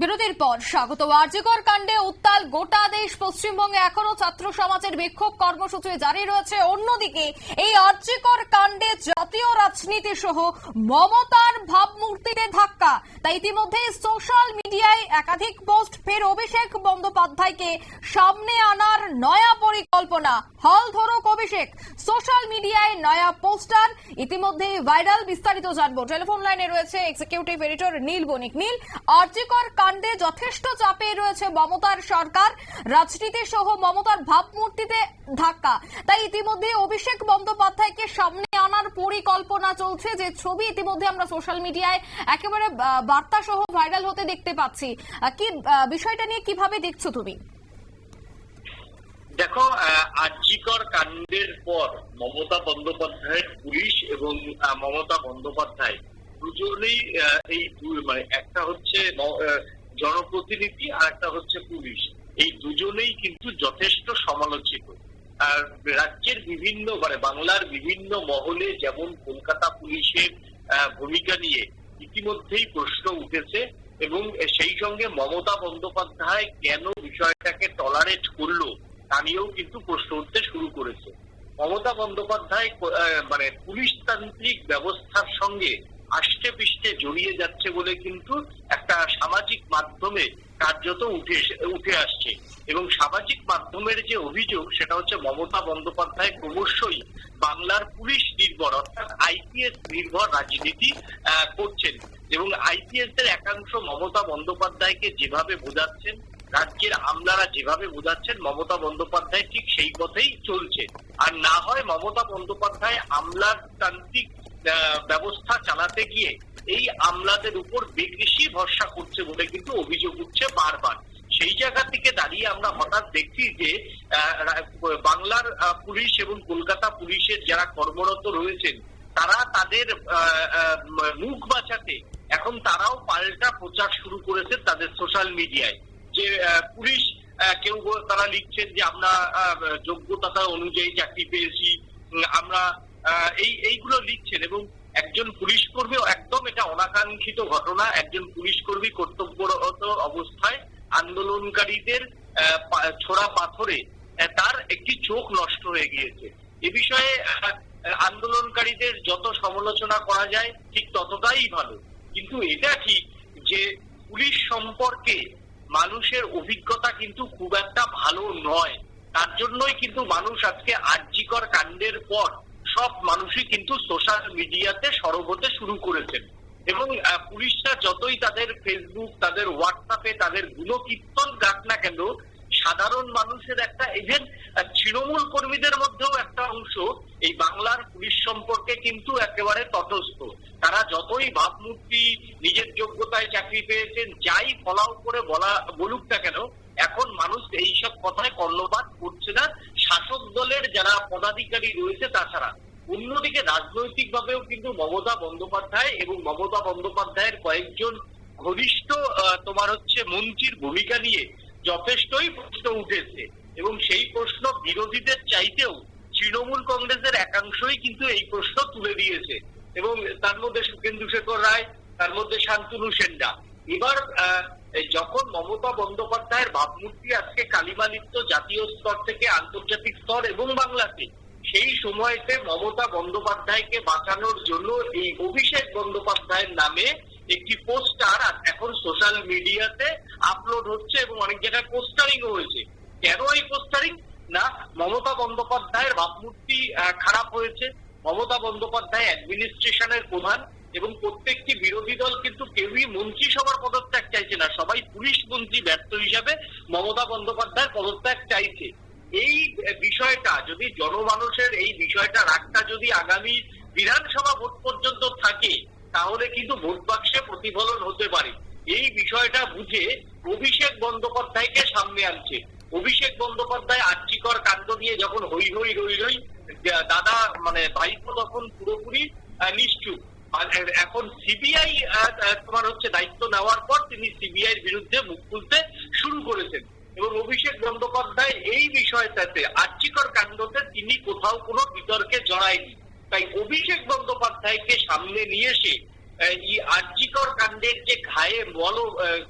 বিরতির পর স্বাগত আর্যকর কাণ্ডে উত্তাল গোটা দেশ পশ্চিমবঙ্গে এখনও ছাত্র সমাজের বিক্ষোভ কর্মসূচি জারি রয়েছে। অন্যদিকে এই আর্যকর কাণ্ডে জাতীয় রাজনীতি সহ মমতার ভাবমূর্তিতে ধাক্কা। তাই ইতিমধ্যে সোশ্যাল মিডিয়ায় একাধিক পোস্ট, ফের অভিষেক বন্দ্যোপাধ্যায়কে সামনে আনার নয়া পরিকল্পনা। হল ধরুক অভিষেক, সোশ্যাল মিডিয়ায় নয়া পোস্টার, ইতিমধ্যে ভাইরাল বিস্তারিত জানব। টেলিফোন লাইনে রয়েছে এক্সিকিউটিভ এডিটর নীল বণিক। নীল আর্যিকর কাণ্ডে যথেষ্ট চাপে রয়েছে মমতার সরকার। রাজনীতি সহ মমতার ভাবমূর্তিতে ধাক্কা। তাই ইতিমধ্যে অভিষেক বন্দ্যোপাধ্যায়কে সামনে আনার পরিকল্পনা চলছে যে ছবি ইতিমধ্যে আমরা সোশ্যাল মিডিয়ায় একেবারে বার্তা সহ ভাইরাল হতে দেখতে পাচ্ছি। কি বিষয়টা নিয়ে কীভাবে দেখছ তুমি? দেখো আর্যিকর কাণ্ডের পর মমতা বন্দ্যোপাধ্যায়ের পুলিশ এবং মমতা বন্দ্যোপাধ্যায় দুজনেই এই মানে একটা হচ্ছে জনপ্রতিনিধি আর একটা হচ্ছে পুলিশ। এই দুজনেই কিন্তু যথেষ্ট সমালোচিত। আর রাজ্যের বিভিন্ন মানে বাংলার বিভিন্ন মহলে যেমন কলকাতা পুলিশের ভূমিকা নিয়ে ইতিমধ্যেই প্রশ্ন উঠেছে এবং সেই সঙ্গে মমতা বন্দ্যোপাধ্যায় কেন বিষয়টাকে টলারেট করল তা নিয়েও কিন্তু প্রশ্ন উঠতে শুরু করেছে। মমতা বন্দ্যোপাধ্যায় মানে পুলিশতান্ত্রিক ব্যবস্থার সঙ্গে আষ্টে পৃষ্ঠে জড়িয়ে যাচ্ছে বলে কিন্তু একটা সামাজিক মাধ্যমে কার্যত উঠে উঠে আসছে। এবং সামাজিক মাধ্যমের যে অভিযোগ সেটা হচ্ছে মমতা বন্দ্যোপাধ্যায় ক্রমশই বাংলার পুলিশ নির্ভর অর্থাৎ আইপিএস নির্ভর রাজনীতি করছেন। এবং আইপিএস এর একাংশ মমতা বন্দ্যোপাধ্যায়কে যেভাবে বোঝাচ্ছেন রাজ্যের আমলারা যেভাবে বোঝাচ্ছেন মমতা বন্দ্যোপাধ্যায় ঠিক সেই পথেই চলছে। আর না হয় মমতা বন্দ্যোপাধ্যায় আমলাতান্ত্রিক আহ, ব্যবস্থা চালাতে গিয়ে এই আমলাদের উপর বেশি ভরসা করছে বলে কিন্তু অভিযোগ উঠছে বারবার। সেই জায়গা থেকে দাঁড়িয়ে আমরা হঠাৎ দেখছি যে বাংলার পুলিশ এবং কলকাতা পুলিশের যারা কর্মরত রয়েছেন, তারা তাদের মুখ বাঁচাতে এখন তারাও পাল্টা প্রচার শুরু করেছে তাদের সোশ্যাল মিডিয়ায় যে পুলিশ কেউ তারা লিখছেন যে আমরা যোগ্যতা অনুযায়ী চাকরি পেয়েছি আমরা এই, এইগুলো লিখছেন এবং একজন পুলিশ কর্মী, একদম এটা অনাকাঙ্ক্ষিত ঘটনা, একজন পুলিশ কর্মী কর্তব্যরত অবস্থায় আন্দোলনকারীদের ছোড়া পাথরে তার একটি চোখ নষ্ট হয়ে গিয়েছে। এ বিষয়ে আন্দোলনকারীদের যত সমালোচনা করা যায়, ঠিক ততটাই ভালো। কিন্তু এটা ঠিক যে পুলিশ সম্পর্কে মানুষের অভিজ্ঞতা কিন্তু খুব একটা ভালো নয়। তার জন্যই কিন্তু মানুষ আজকে আর্যিকর কাণ্ডের পর সব মানুষই কিন্তু সোশ্যাল মিডিয়াতে সরব হতে শুরু করেছেন। এবং পুলিশরা যতই তাদের ফেসবুক তাদের হোয়াটসঅ্যাপে তাদের গুণকীর্তন গাক না কেন, সাধারণ মানুষের একটা ইভেন তৃণমূল কর্মীদের মধ্যেও একটা অংশ এই বাংলার পুলিশ সম্পর্কে কিন্তু একেবারে তটস্থ। তারা যতই ভাবমূর্তি, নিজের যোগ্যতায় চাকরি পেয়েছেন, যাই ফলাও করে বলা, বলুক না কেন, এখন মানুষ এইসব কথায় কর্ণপাত করছে না। শাসক দলের যারা পদাধিকারী রয়েছে, তাছাড়া অন্যদিকে রাজনৈতিক ভাবেও কিন্তু মমতা বন্দ্যোপাধ্যায় এবং মমতা বন্দ্যোপাধ্যায়ের কয়েকজন ঘনিষ্ঠ তোমার হচ্ছে মন্ত্রীর ভূমিকা নিয়ে যথেষ্টই প্রশ্ন উঠেছে এবং সেই প্রশ্ন বিরোধীদের চাইতেও তৃণমূল কংগ্রেসের একাংশই কিন্তু এই প্রশ্ন তুলে দিয়েছে এবং তার মধ্যে সুখেন্দু শেখর রায়, তার মধ্যে শান্তনু সেনরা এবার যখন মমতা বন্দ্যোপাধ্যায়ের ভাবমূর্তি আজকে কালিমালিপ্ত জাতীয় স্তর থেকে আন্তর্জাতিক স্তর এবং বাংলাতে সেই সময়তে মমতা বন্দ্যোপাধ্যায়কে বাঁচানোর জন্য এই অভিষেক বন্দ্যোপাধ্যায়ের নামে একটি পোস্টার এখন সোশ্যাল মিডিয়াতে আপলোড হচ্ছে এবং অনেক জায়গায় পোস্টারিংও হয়েছে। কেন এই পোস্টারিং? না, মমতা বন্দ্যোপাধ্যায়ের ভাবমূর্তি খারাপ হয়েছে। মমতা বন্দ্যোপাধ্যায় অ্যাডমিনিস্ট্রেশনের প্রধান এবং প্রত্যেকটি বিরোধী দল কিন্তু কেউই মন্ত্রিসভার পদত্যাগ চাইছে না। সবাই পুলিশ মন্ত্রী ব্যর্থ হিসাবে মমতা বন্দ্যোপাধ্যায়ের পদত্যাগ চাইছে। এই বিষয়টা, যদি জনমানুষের এই বিষয়টা রাগটা যদি আগামী বিধানসভা ভোট পর্যন্ত থাকে, তাহলে কিন্তু ভোট বাক্সে প্রতিফলন হতে পারে। এই বিষয়টা বুঝে অভিষেক বন্দ্যোপাধ্যায়কে সামনে আনছে। অভিষেক বন্দ্যোপাধ্যায় আর্যিকর কাণ্ড নিয়ে যখন হই হই রই রই দাদা মানে ভাইপো তখন পুরোপুরি নিশ্চুপ। এখন সিবিআই তোমার হচ্ছে দায়িত্ব নেওয়ার পর তিনি সিবিআই এর বিরুদ্ধে মুখ খুলতে শুরু করেছেন এবং অভিষেক বন্দ্যোপাধ্যায় এই বিষয়টাতে আর্যিকর কাণ্ডতে তিনি কোথাও কোনো বিতর্কে জড়ায়নি। তাই অভিষেক বন্দ্যোপাধ্যায়কে সামনে নিয়ে এসে এই আর্যিকর কাণ্ডের যে ঘায়ে মল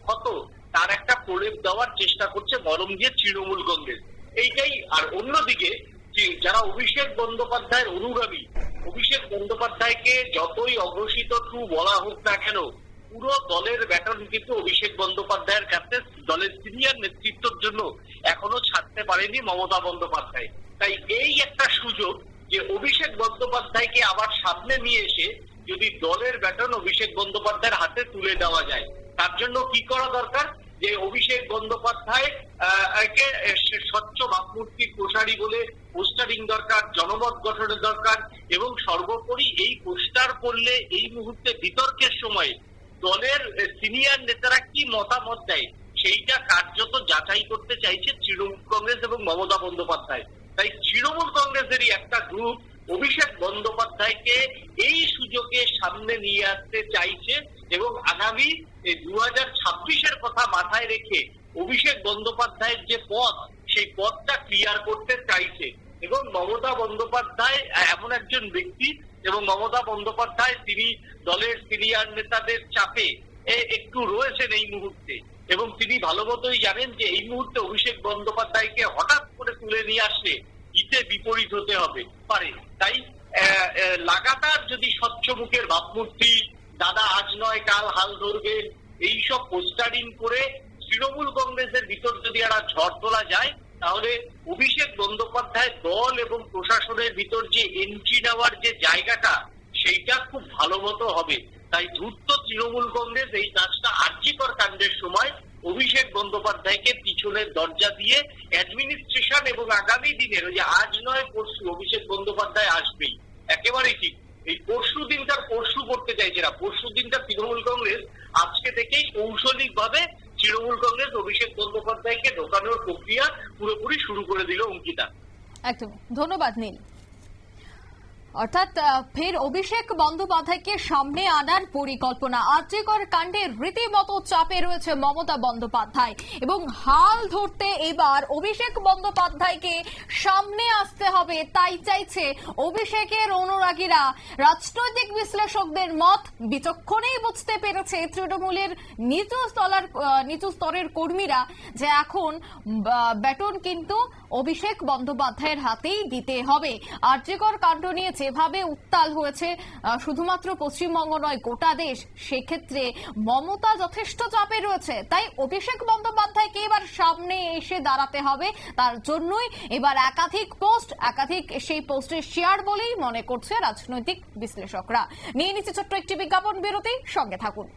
ক্ষত, তার একটা প্রলেপ দেওয়ার চেষ্টা করছে মরম দিয়ে তৃণমূল কংগ্রেস। এইটাই, আর অন্যদিকে যারা অভিষেক বন্দ্যোপাধ্যায়ের অনুগামী, অভিষেক বন্দ্যোপাধ্যায়কে যতই অঘোষিত টু বলা হোক না কেন পুরো দলের ব্যাটন কিন্তু অভিষেক বন্দ্যোপাধ্যায়ের কাছে দলের সিনিয়র নেতৃত্বের জন্য এখনও ছাড়তে পারেনি মমতা বন্দ্যোপাধ্যায়। তাই এই একটা সুযোগ যে অভিষেক বন্দ্যোপাধ্যায়কে আবার সামনে নিয়ে এসে যদি দলের ব্যাটন অভিষেক বন্দ্যোপাধ্যায়ের হাতে তুলে দেওয়া যায়, তার জন্য কি করা দরকার? যে অভিষেক বন্দ্যোপাধ্যায় কে স্বচ্ছ ভাবমূর্তি প্রসারী বলে পোস্টারিং দরকার, জনমত গঠনের দরকার এবং সর্বোপরি এই পোস্টার করলে এই মুহূর্তে বিতর্কের সময় দলের সিনিয়র নেতারা কি মতামত দেয়? সেইটা কার্যত যাচাই করতে চাইছে তৃণমূল কংগ্রেস এবং মমতা বন্দ্যোপাধ্যায়। তাই তৃণমূল কংগ্রেসেরই একটা গ্রুপ অভিষেক বন্দ্যোপাধ্যায়কে এই সুযোগে সামনে নিয়ে আসতে চাইছে এবং আগামী দু হাজার ছাব্বিশের কথা মাথায় রেখে অভিষেক বন্দ্যোপাধ্যায়ের যে পথ, সেই পথটা ক্লিয়ার করতে চাইছে। এবং মমতা বন্দ্যোপাধ্যায় এমন একজন ব্যক্তি এবং মমতা বন্দ্যোপাধ্যায়, তিনি দলের সিনিয়র নেতাদের চাপে একটু রয়েছেন এই মুহূর্তে। এবং তিনি ভালো মতোই জানেন যে এই মুহূর্তে অভিষেক বন্দ্যোপাধ্যায়কে হঠাৎ করে তুলে নিয়ে আসলে ইতে বিপরীত হতে হবে। পারে। তাই লাগাতার যদি স্বচ্ছ মুখের ভাবমূর্তি, দাদা আজ নয়, কাল হাল ধরবেন এইসব পোস্টারিং করে তৃণমূল কংগ্রেসের ভিতর যদি একটা ঝড় তোলা যায় তাহলে অভিষেক বন্দ্যোপাধ্যায় দল এবং প্রশাসনের ভিতর যে এন্ট্রি নেওয়ার যে জায়গাটা, সেইটা খুব ভালো মতো হবে। তাই ধূর্ত তৃণমূল কংগ্রেস এই কাজটা আর্যিকর কাণ্ডের সময় অভিষেক বন্দ্যোপাধ্যায়কে পিছনের দরজা দিয়ে অ্যাডমিনিস্ট্রেশন এবং আগামী দিনের ওই যে আজ নয়, পরশু অভিষেক বন্দ্যোপাধ্যায় আসবেই। একেবারেই ঠিক। এই পরশু দিনটার পরশু করতে চাইছে না। পরশু দিনটা তৃণমূল কংগ্রেস আজকে থেকেই কৌশলিক ভাবে তৃণমূল কংগ্রেস অভিষেক বন্দ্যোপাধ্যায়কে ঢোকানোর প্রক্রিয়া পুরোপুরি শুরু করে দিল অঙ্কিতা। একদম। ধন্যবাদ নীল। অর্থাৎ ফের অভিষেক বন্দ্যোপাধ্যায়কে সামনে আনার পরিকল্পনা। আর্যিকর কাণ্ডে রীতিমতো চাপে রয়েছে মমতা বন্দ্যোপাধ্যায় এবং হাল ধরতে এবার অভিষেক বন্দ্যোপাধ্যায়কে সামনে আসতে হবে, তাই চাইছে অভিষেকের অনুরাগীরা। রাজনৈতিক বিশ্লেষকদের মত বিচক্ষণেই বুঝতে পেরেছে তৃণমূলের নিচু স্তলার নিচু স্তরের কর্মীরা যে এখন ব্যাটন কিন্তু অভিষেক বন্দ্যোপাধ্যায়ের হাতেই দিতে হবে। আর্যিকর কাণ্ড নিয়ে যেভাবে উত্তাল হয়েছে শুধুমাত্র পশ্চিমবঙ্গ নয়, গোটা দেশ, সেক্ষেত্রে মমতা যথেষ্ট চাপে রয়েছে। তাই অভিষেক বন্দ্যোপাধ্যায়কে এবার সামনে এসে দাঁড়াতে হবে? তার জন্যই এবার একাধিক পোস্ট, একাধিক সেই পোস্টের শেয়ার বলেই মনে করছে রাজনৈতিক বিশ্লেষকরা। নিয়ে নিচ্ছে ছোট্ট একটি বিজ্ঞাপন বিরতি, সঙ্গে থাকুন।